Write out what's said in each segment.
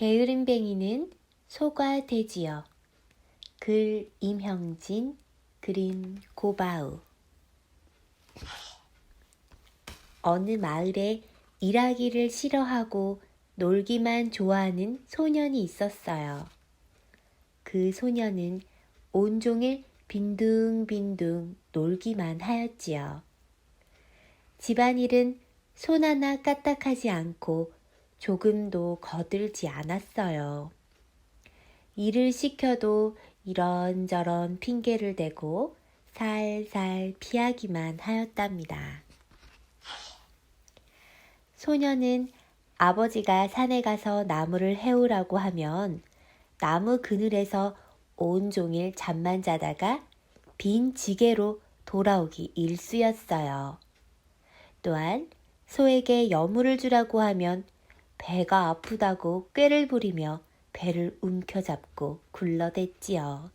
게으름뱅이는 소가 되지요. 글 임형진, 그림 고바우. 어느 마을에 일하기를 싫어하고 놀기만 좋아하는 소년이 있었어요. 그 소년은 온종일 빈둥빈둥 놀기만 하였지요. 집안일은 손 하나 까딱하지 않고 조금도 거들지 않았어요. 일을 시켜도 이런저런 핑계를 대고 살살 피하기만 하였답니다. 소녀는 아버지가 산에 가서 나무를 해오라고 하면 나무 그늘에서 온종일 잠만 자다가 빈 지게로 돌아오기 일쑤였어요. 또한 소에게 여물을 주라고 하면 배가 아프다고 꾀를 부리며 배를 움켜잡고 굴러댔지요.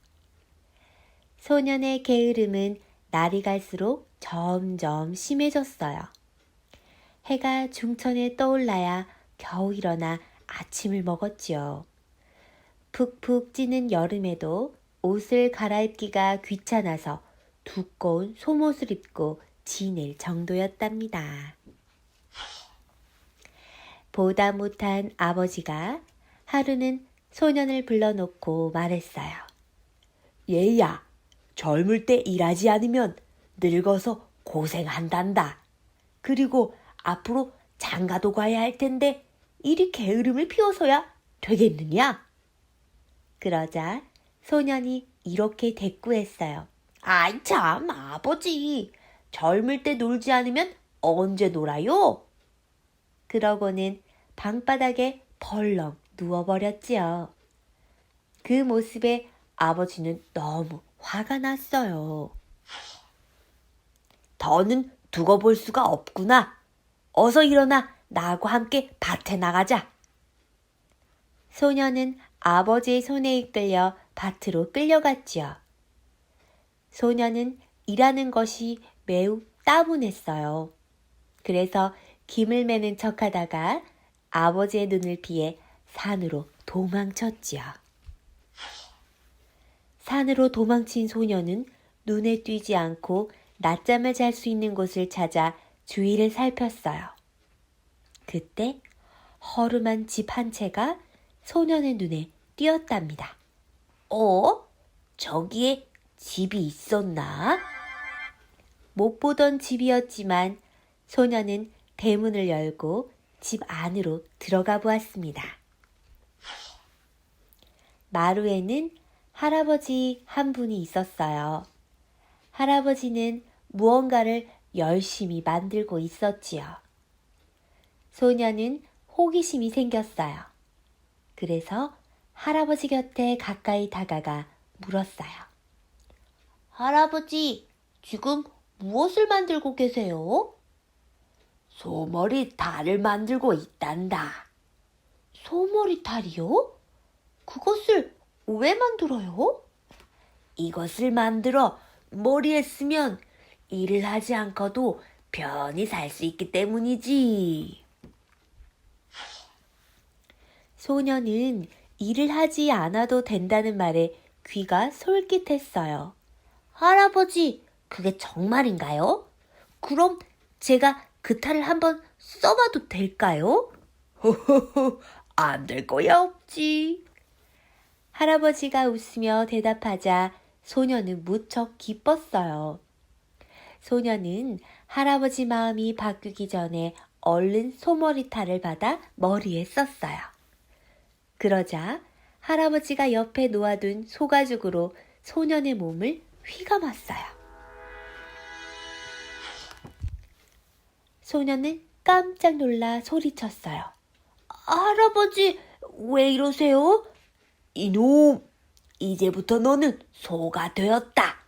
소년의 게으름은 날이 갈수록 점점 심해졌어요. 해가 중천에 떠올라야 겨우 일어나 아침을 먹었지요. 푹푹 찌는 여름에도 옷을 갈아입기가 귀찮아서 두꺼운 속옷을 입고 지낼 정도였답니다. 보다 못한 아버지가 하루는 소년을 불러놓고 말했어요. 얘야, 젊을 때 일하지 않으면 늙어서 고생한단다. 그리고 앞으로 장가도 가야 할 텐데 이리 게으름을 피워서야 되겠느냐? 그러자 소년이 이렇게 대꾸했어요. 아이 참 아버지 젊을 때 놀지 않으면 언제 놀아요? 그러고는 방바닥에 벌렁 누워버렸지요. 그 모습에 아버지는 너무 화가 났어요. 더는 두고 볼 수가 없구나. 어서 일어나 나하고 함께 밭에 나가자. 소녀는 아버지의 손에 이끌려 밭으로 끌려갔지요. 소녀는 일하는 것이 매우 따분했어요. 그래서 김을 매는 척 하다가 아버지의 눈을 피해 산으로 도망쳤지요. 산으로 도망친 소녀는 눈에 띄지 않고 낮잠을 잘 수 있는 곳을 찾아 주위를 살폈어요. 그때 허름한 집 한 채가 소년의 눈에 띄었답니다. 어? 저기에 집이 있었나? 못 보던 집이었지만 소녀는 대문을 열고 집 안으로 들어가 보았습니다. 마루에는 할아버지 한 분이 있었어요. 할아버지는 무언가를 열심히 만들고 있었지요. 소녀는 호기심이 생겼어요. 그래서 할아버지 곁에 가까이 다가가 물었어요. 할아버지, 지금 무엇을 만들고 계세요? 소머리 달을 만들고 있단다. 소머리 탈이요? 그것을 왜 만들어요? 이것을 만들어 머리에 쓰면 일을 하지 않고도 편히 살 수 있기 때문이지. 소녀는 일을 하지 않아도 된다는 말에 귀가 솔깃했어요. 할아버지, 그게 정말인가요? 그럼 제가 그 탈을 한번 써봐도 될까요? 호호호, 안 될 거야 없지. 할아버지가 웃으며 대답하자 소녀는 무척 기뻤어요. 소녀는 할아버지 마음이 바뀌기 전에 얼른 소머리 탈을 받아 머리에 썼어요. 그러자 할아버지가 옆에 놓아둔 소가죽으로 소년의 몸을 휘감았어요. 소년은 깜짝 놀라 소리쳤어요. 할아버지, 왜 이러세요? 이놈, 이제부터 너는 소가 되었다.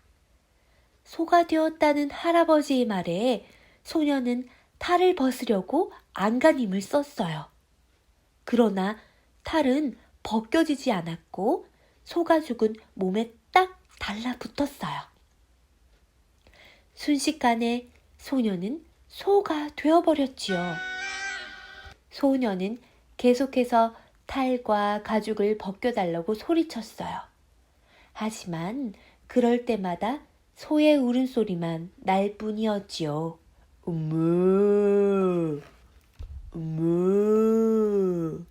소가 되었다는 할아버지의 말에 소녀는 탈을 벗으려고 안간힘을 썼어요. 그러나 탈은 벗겨지지 않았고 소가 죽은 몸에 딱 달라붙었어요. 순식간에 소녀는 소가 되어버렸지요. 소녀는 계속해서 탈과 가죽을 벗겨달라고 소리쳤어요. 하지만 그럴 때마다 소의 울음소리만 날 뿐이었지요. 음무, 음무.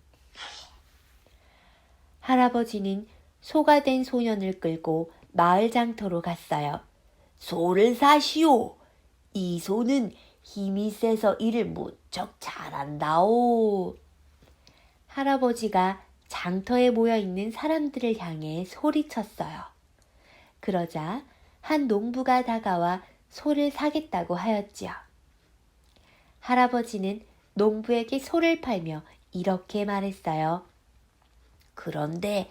할아버지는 소가 된 소년을 끌고 마을 장터로 갔어요. 소를 사시오. 이 소는 힘이 세서 일을 무척 잘한다오. 할아버지가 장터에 모여 있는 사람들을 향해 소리쳤어요. 그러자 한 농부가 다가와 소를 사겠다고 하였지요. 할아버지는 농부에게 소를 팔며 이렇게 말했어요. 그런데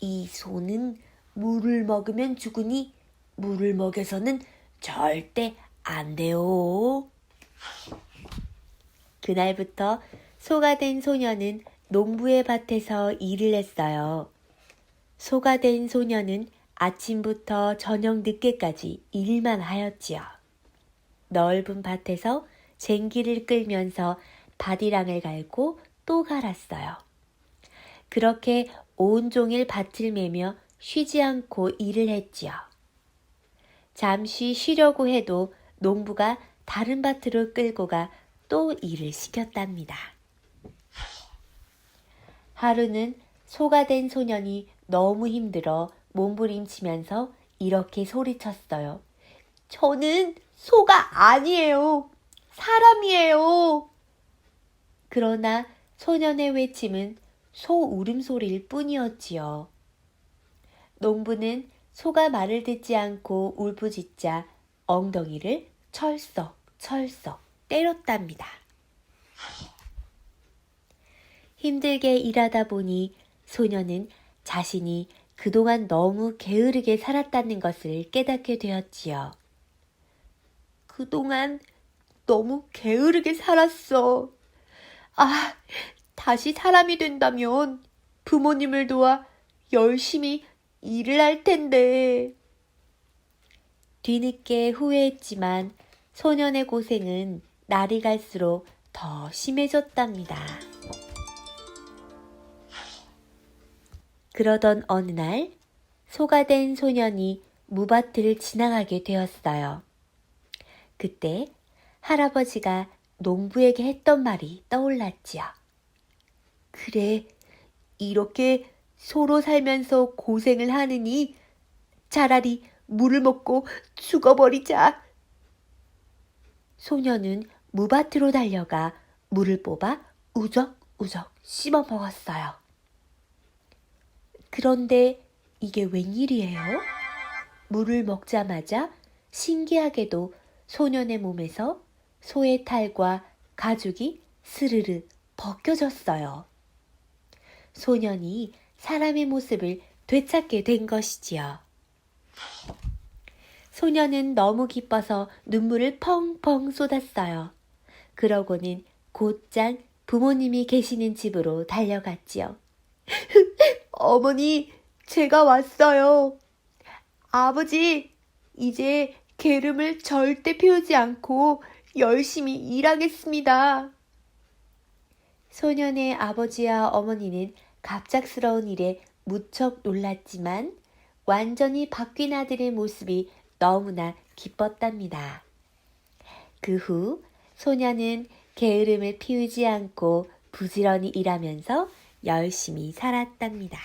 이 소는 물을 먹으면 죽으니 물을 먹여서는 절대 안 돼요. 그날부터 소가 된 소녀는 농부의 밭에서 일을 했어요. 소가 된 소녀는 아침부터 저녁 늦게까지 일만 하였지요. 넓은 밭에서 쟁기를 끌면서 밭이랑을 갈고 또 갈았어요. 그렇게 온종일 밭을 매며 쉬지 않고 일을 했지요. 잠시 쉬려고 해도 농부가 다른 밭으로 끌고 가 또 일을 시켰답니다. 하루는 소가 된 소년이 너무 힘들어 몸부림치면서 이렇게 소리쳤어요. 저는 소가 아니에요. 사람이에요. 그러나 소년의 외침은 소 울음소리일 뿐이었지요. 농부는 소가 말을 듣지 않고 울부짖자 엉덩이를 철썩 철썩 때렸답니다. 힘들게 일하다 보니 소녀는 자신이 그동안 너무 게으르게 살았다는 것을 깨닫게 되었지요. 그동안 너무 게으르게 살았어. 아, 다시 사람이 된다면 부모님을 도와 열심히 일을 할 텐데. 뒤늦게 후회했지만 소년의 고생은 날이 갈수록 더 심해졌답니다. 그러던 어느 날 소가 된 소년이 무밭을 지나가게 되었어요. 그때 할아버지가 농부에게 했던 말이 떠올랐지요. 그래, 이렇게 소로 살면서 고생을 하느니 차라리 물을 먹고 죽어버리자. 소녀는 무밭으로 달려가 물을 뽑아 우적우적 씹어 먹었어요. 그런데 이게 웬일이에요? 물을 먹자마자 신기하게도 소년의 몸에서 소의 탈과 가죽이 스르르 벗겨졌어요. 소년이 사람의 모습을 되찾게 된 것이지요. 소년은 너무 기뻐서 눈물을 펑펑 쏟았어요. 그러고는 곧장 부모님이 계시는 집으로 달려갔지요. 어머니, 제가 왔어요. 아버지, 이제 게름을 절대 피우지 않고 열심히 일하겠습니다. 소년의 아버지와 어머니는 갑작스러운 일에 무척 놀랐지만 완전히 바뀐 아들의 모습이 너무나 기뻤답니다. 그 후 소년은 게으름을 피우지 않고 부지런히 일하면서 열심히 살았답니다.